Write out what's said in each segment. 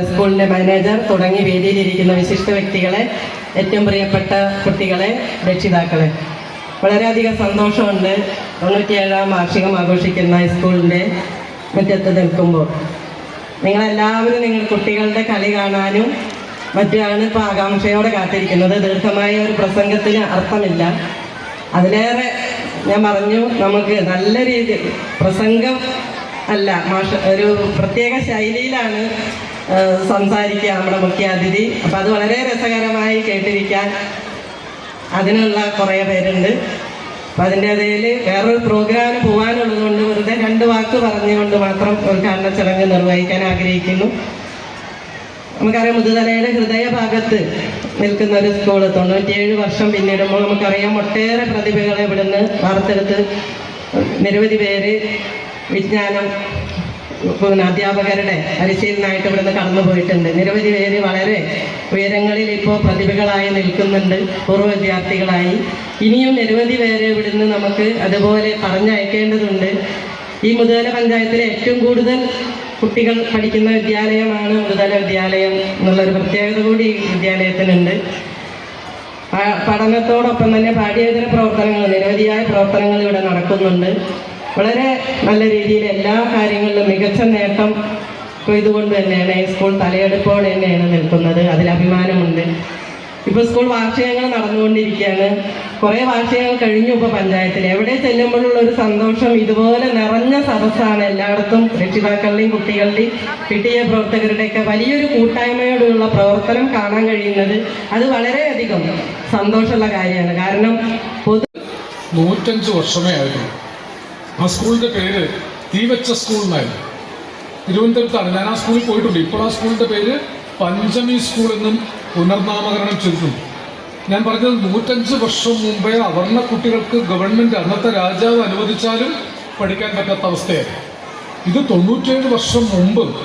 സ്കൂളിന്റെ മാനേജർ തുടങ്ങി വേദിയിലിരിക്കുന്ന വിശിഷ്ട വ്യക്തികളെ ഏറ്റവും പ്രിയപ്പെട്ട കുട്ടികളെ രക്ഷിതാക്കളെ. വളരെയധികം സന്തോഷമുണ്ട് തൊണ്ണൂറ്റിയേഴാം വാർഷികം ആഘോഷിക്കുന്ന സ്കൂളിന്റെ മുറ്റത്ത് നിൽക്കുമ്പോൾ. നിങ്ങളെല്ലാവരും നിങ്ങൾ കുട്ടികളുടെ കളി കാണാനും മറ്റാണ് ഇപ്പോൾ ആകാംക്ഷയോടെ കാത്തിരിക്കുന്നത്. ദീർഘമായ ഒരു പ്രസംഗത്തിന് അർത്ഥമില്ല. അതിലേറെ ഞാൻ പറഞ്ഞു നമുക്ക് നല്ല രീതിയിൽ പ്രസംഗം അല്ല മാഷ ഒരു പ്രത്യേക ശൈലിയിലാണ് സംസാരിക്കുക നമ്മുടെ മുഖ്യാതിഥി അപ്പം അത് വളരെ രസകരമായി കേട്ടിരിക്കാൻ അതിനുള്ള കുറേ പേരുണ്ട്. അപ്പം അതിന്റെ ഇടയിൽ വേറൊരു പ്രോഗ്രാമിന് പോകാനുള്ളത് കൊണ്ട് വെറുതെ രണ്ട് വാക്ക് പറഞ്ഞുകൊണ്ട് മാത്രം ഉദ്ഘാടന ചടങ്ങ് നിർവഹിക്കാൻ ആഗ്രഹിക്കുന്നു. നമുക്കറിയാം മുതുതലയുടെ ഹൃദയഭാഗത്ത് നിൽക്കുന്ന ഒരു സ്കൂൾ തൊണ്ണൂറ്റിയേഴ് വർഷം പിന്നിടുമ്പോൾ നമുക്കറിയാം ഒട്ടേറെ പ്രതിഭകളെ ഇവിടുന്ന് വാർത്തെടുത്ത് നിരവധി പേര് വിജ്ഞാനം അധ്യാപകരുടെ പരിശീലനമായിട്ട് ഇവിടുന്ന് കടന്നു പോയിട്ടുണ്ട്. നിരവധി പേര് വളരെ ഉയരങ്ങളിൽ ഇപ്പോൾ പ്രതിഭകളായി നിൽക്കുന്നുണ്ട്. പൂർവ വിദ്യാർത്ഥികളായി. ഇനിയും നിരവധി പേര് ഇവിടുന്ന് നമുക്ക് അതുപോലെ പറഞ്ഞയക്കേണ്ടതുണ്ട്. ഈ മുതല പഞ്ചായത്തിലെ ഏറ്റവും കൂടുതൽ കുട്ടികൾ പഠിക്കുന്ന വിദ്യാലയമാണ് മുതല വിദ്യാലയം എന്നുള്ളൊരു പ്രത്യേകത കൂടി ഈ വിദ്യാലയത്തിനുണ്ട്. പഠനത്തോടൊപ്പം തന്നെ പാഠ്യേതര പ്രവർത്തനങ്ങൾ നിരവധിയായ പ്രവർത്തനങ്ങൾ ഇവിടെ നടക്കുന്നുണ്ട്. വളരെ നല്ല രീതിയിൽ എല്ലാ കാര്യങ്ങളിലും മികച്ച നേട്ടം ഇതുകൊണ്ട് തന്നെയാണ് സ്കൂൾ തലയെടുപ്പോടെ തന്നെയാണ് നിൽക്കുന്നത്. അതിൽ അഭിമാനമുണ്ട്. ഇപ്പോൾ സ്കൂൾ വാർഷികങ്ങൾ നടന്നുകൊണ്ടിരിക്കുകയാണ്. കുറേ വാർഷികങ്ങൾ കഴിഞ്ഞു ഇപ്പോൾ പഞ്ചായത്തിൽ. എവിടെ ചെല്ലുമ്പോഴുള്ള ഒരു സന്തോഷം ഇതുപോലെ നിറഞ്ഞ സദസ്സാണ് എല്ലായിടത്തും രക്ഷിതാക്കളുടെയും കുട്ടികളുടെയും കിട്ടിയ പ്രവർത്തകരുടെയൊക്കെ വലിയൊരു കൂട്ടായ്മയോടുള്ള പ്രവർത്തനം കാണാൻ കഴിയുന്നത് അത് വളരെയധികം സന്തോഷമുള്ള കാര്യമാണ്. കാരണം പൊതു നൂറ്റഞ്ച് വർഷമേ ആയിരുന്നു ആ സ്കൂളിന്റെ പേര് തീവച്ച സ്കൂൾ എന്നായിരുന്നു. തിരുവനന്തപുരത്താണ്. ഞാൻ ആ സ്കൂളിൽ പോയിട്ടുണ്ട്. ഇപ്പോൾ ആ സ്കൂളിന്റെ പേര് പഞ്ചമി സ്കൂൾ എന്നും പുനർനാമകരണം ചെയ്തിട്ടുണ്ട്. ഞാൻ പറഞ്ഞത് നൂറ്റഞ്ച് വർഷം മുമ്പേ അവർണ കുട്ടികൾക്ക് ഗവൺമെന്റ് അന്നത്തെ രാജാവ് അനുവദിച്ചാലും പഠിക്കാൻ പറ്റാത്ത അവസ്ഥയായിരുന്നു. ഇത് തൊണ്ണൂറ്റേഴ് വർഷം മുമ്പ്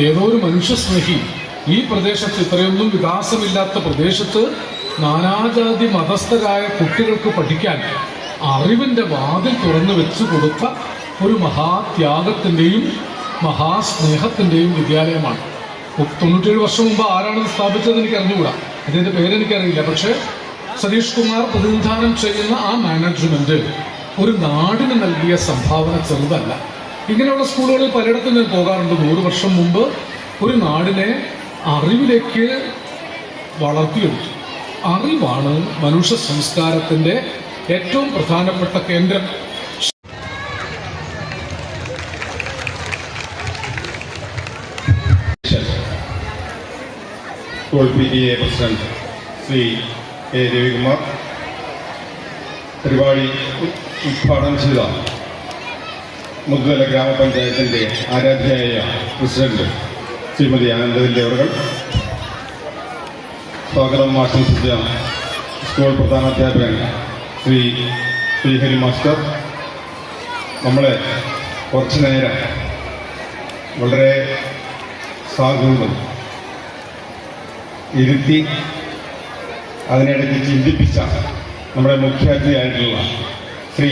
ഏതോ ഒരു മനുഷ്യസ്നേഹി ഈ പ്രദേശത്ത് ഇത്രയൊന്നും വികാസമില്ലാത്ത പ്രദേശത്ത് നാനാജാതി മതസ്ഥരായ കുട്ടികൾക്ക് പഠിക്കാൻ അറിവിന്റെ വാതിൽ തുറന്നു വെച്ചു കൊടുത്ത ഒരു മഹാത്യാഗത്തിന്റെയും മഹാസ്നേഹത്തിന്റെയും വിദ്യാലയമാണ്. തൊണ്ണൂറ്റേഴ് വർഷം മുമ്പ് ആരാണ് സ്ഥാപിച്ചത് എനിക്ക് അറിഞ്ഞുകൂടാ. അതിന്റെ പേരെനിക്കറിയില്ല. പക്ഷേ സതീഷ് കുമാർ പ്രതിനിധാനം ചെയ്യുന്ന ആ മാനേജ്മെന്റ് ഒരു നാടിന് നൽകിയ സംഭാവന ചെറുതല്ല. ഇങ്ങനെയുള്ള സ്കൂളുകളിൽ പലയിടത്തും ഞാൻ പോകാറുണ്ട്. നൂറ് വർഷം മുമ്പ് ഒരു നാടിനെ അറിവിലേക്ക് വളർത്തിയെടുത്തു. അറിവാണ് മനുഷ്യ സംസ്കാരത്തിന്റെ ഏറ്റവും പ്രധാനപ്പെട്ട കേന്ദ്രം പ്രസിഡന്റ് ശ്രീ എ രവികുമാർ പരിപാടി ഉദ്ഘാടനം ചെയ്ത മുദ്ദല ഗ്രാമപഞ്ചായത്തിന്റെ ആരാധ്യയായ പ്രസിഡന്റ് ശ്രീമതി ആനന്ദവിന്റെ അവർ സ്വാഗതം ആശംസിച്ച സ്കൂൾ പ്രധാനാധ്യാപകൻ ശ്രീ ശ്രീഹരി മാസ്റ്റർ നമ്മളെ കുറച്ചു നേരം വളരെ സാധുവും ഇരുത്തി അതിനിടയ്ക്ക് ചിന്തിപ്പിച്ച നമ്മുടെ മുഖ്യാതിഥിയായിട്ടുള്ള ശ്രീ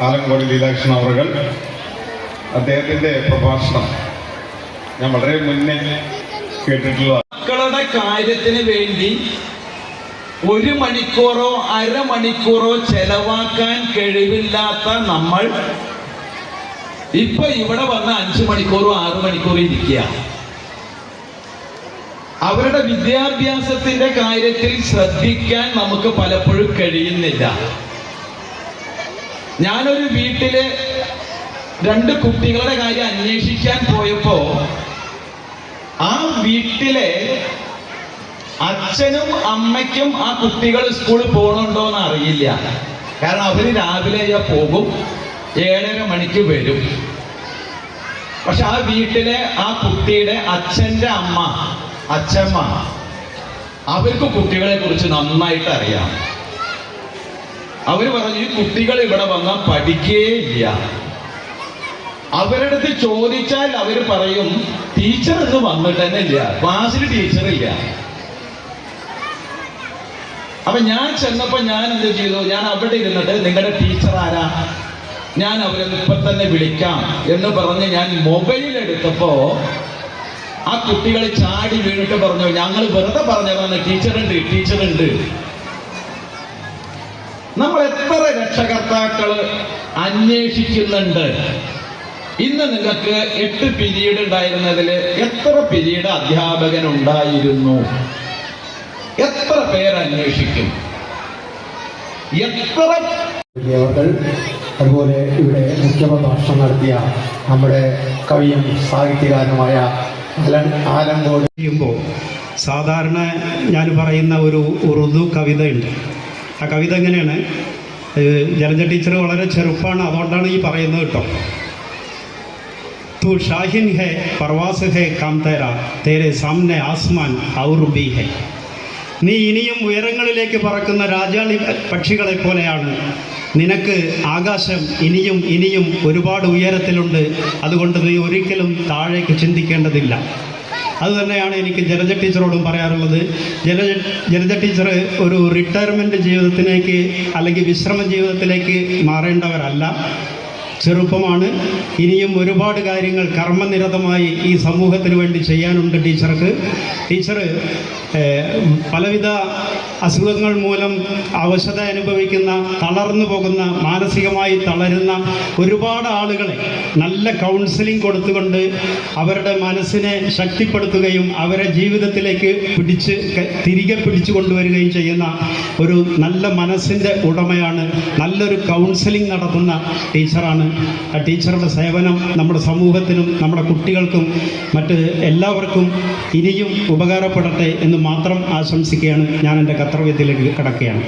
ആലങ്കോട് ലീലാകൃഷ്ണ അവറുകൾ അദ്ദേഹത്തിന്റെ പ്രഭാഷണം ഞാൻ വളരെ മുന്നേ കേട്ടിട്ടുള്ള മക്കളുടെ കാര്യത്തിന് വേണ്ടി ഒരു മണിക്കൂറോ അരമണിക്കൂറോ ചെലവാക്കാൻ കഴിവില്ലാത്ത നമ്മൾ ഇപ്പൊ ഇവിടെ വന്ന അഞ്ചു മണിക്കൂറോ ആറു മണിക്കൂറോ ഇരിക്കുക. അവരുടെ വിദ്യാഭ്യാസത്തിന്റെ കാര്യത്തിൽ ശ്രദ്ധിക്കാൻ നമുക്ക് പലപ്പോഴും കഴിയുന്നില്ല. ഞാനൊരു വീട്ടിൽ രണ്ട് കുട്ടികളുടെ കാര്യം അന്വേഷിക്കാൻ പോയപ്പോ ആ വീട്ടിലെ അച്ഛനും അമ്മയ്ക്കും ആ കുട്ടികൾ സ്കൂളിൽ പോകണുണ്ടോ എന്ന് അറിയില്ല. കാരണം അവർ രാവിലെ പോകും ഏഴര മണിക്ക് വരും. പക്ഷെ ആ വീട്ടിലെ ആ കുട്ടിയുടെ അച്ഛന്റെ അമ്മ അച്ഛമ്മ അവർക്ക് കുട്ടികളെ കുറിച്ച് നന്നായിട്ട് അറിയാം. അവർ പറഞ്ഞു ഈ കുട്ടികൾ ഇവിടെ വന്നാൽ പഠിക്കേയില്ല അവരുടെ അടുത്ത് ചോദിച്ചാൽ അവർ പറയും ടീച്ചർ ഇത് വന്നിട്ട് തന്നെ ഇല്ല. ക്ലാസ്സിൽ ടീച്ചർ ഇല്ല അപ്പൊ ഞാൻ ചെന്നപ്പോ ഞാൻ എന്ത് ചെയ്തു? ഞാൻ അവിടെ ഇരുന്നിട്ട് നിങ്ങളുടെ ടീച്ചർ ആരാ? ഞാൻ അവരെ ഇപ്പൊ തന്നെ വിളിക്കാം എന്ന് പറഞ്ഞ് ഞാൻ മൊബൈൽ എടുത്തപ്പോ ആ കുട്ടികൾ ചാടി വീണിട്ട് പറഞ്ഞു ഞങ്ങൾ വെറുതെ പറഞ്ഞതാണ് ടീച്ചറുണ്ട് ടീച്ചറുണ്ട് നമ്മൾ എത്ര രക്ഷകർത്താക്കൾ അന്വേഷിക്കുന്നുണ്ട്? ഇന്ന് നിങ്ങൾക്ക് എട്ട് പിരീഡ് ഉണ്ടായിരുന്നതിൽ എത്ര പിരീഡ് അധ്യാപകൻ ഉണ്ടായിരുന്നു? എത്ര പേർ അന്വേഷിക്കും? എത്ര അതുപോലെ ഇവിടെ മുഖ്യപ്രഭാഷണം നടത്തിയ നമ്മുടെ കവിയും സാഹിത്യകാരനുമായ അലൻ ആലങ്കോട് ചെയ്യുമ്പോൾ സാധാരണ ഞാൻ പറയുന്ന ഒരു ഉറുദു കവിതയുണ്ട്. ആ കവിത എങ്ങനെയാണ്? ജലജ ടീച്ചർ വളരെ ചെറുപ്പമാണ് അതുകൊണ്ടാണ് ഈ പറയുന്നത് കേട്ടോ. തൂ ഷാഹിൻ ഹെ പർവാസ് ഹെ കാം തേരാ തേരെ സാമനെ ആസ്മാൻ ഔർ ബി ഹെ. നീ ഇനിയും ഉയരങ്ങളിലേക്ക് പറക്കുന്ന രാജാളി പക്ഷികളെ പോലെയാണ്. നിനക്ക് ആകാശം ഇനിയും ഇനിയും ഒരുപാട് ഉയരത്തിലുണ്ട്. അതുകൊണ്ട് നീ ഒരിക്കലും താഴേക്ക് ചിന്തിക്കേണ്ടതില്ല. അതുതന്നെയാണ് എനിക്ക് ജലജ ടീച്ചറോടും പറയാറുള്ളത്. ജലജ ജലജ ടീച്ചർ ഒരു റിട്ടയർമെന്റ് ജീവിതത്തിലേക്ക് അല്ലെങ്കിൽ വിശ്രമ ജീവിതത്തിലേക്ക് മാറേണ്ടവരല്ല. ചെറുപ്പമാണ്. ഇനിയും ഒരുപാട് കാര്യങ്ങൾ കർമ്മനിരതമായി ഈ സമൂഹത്തിന് വേണ്ടി ചെയ്യാനുണ്ട് ടീച്ചർക്ക്. ടീച്ചർ പലവിധ അസുഖങ്ങൾ മൂലം അവശത അനുഭവിക്കുന്ന തളർന്നു പോകുന്ന മാനസികമായി തളരുന്ന ഒരുപാട് ആളുകളെ നല്ല കൗൺസിലിംഗ് കൊടുത്തുകൊണ്ട് അവരുടെ മനസ്സിനെ ശക്തിപ്പെടുത്തുകയും അവരെ ജീവിതത്തിലേക്ക് പിടിച്ച് തിരികെ പിടിച്ചു കൊണ്ടുവരികയും ചെയ്യുന്ന ഒരു നല്ല മനസ്സിന്റെ ഉടമയാണ് നല്ലൊരു കൗൺസിലിംഗ് നടത്തുന്ന ടീച്ചറാണ്. ആ ടീച്ചറുടെ സേവനം നമ്മുടെ സമൂഹത്തിനും നമ്മുടെ കുട്ടികൾക്കും മറ്റ് എല്ലാവർക്കും ഇനിയും ഉപകാരപ്പെടട്ടെ എന്ന് മാത്രം ആശംസിക്കുകയാണ് ഞാൻ എന്റെ കർത്തവ്യത്തിലേക്ക് കടക്കുകയാണ്.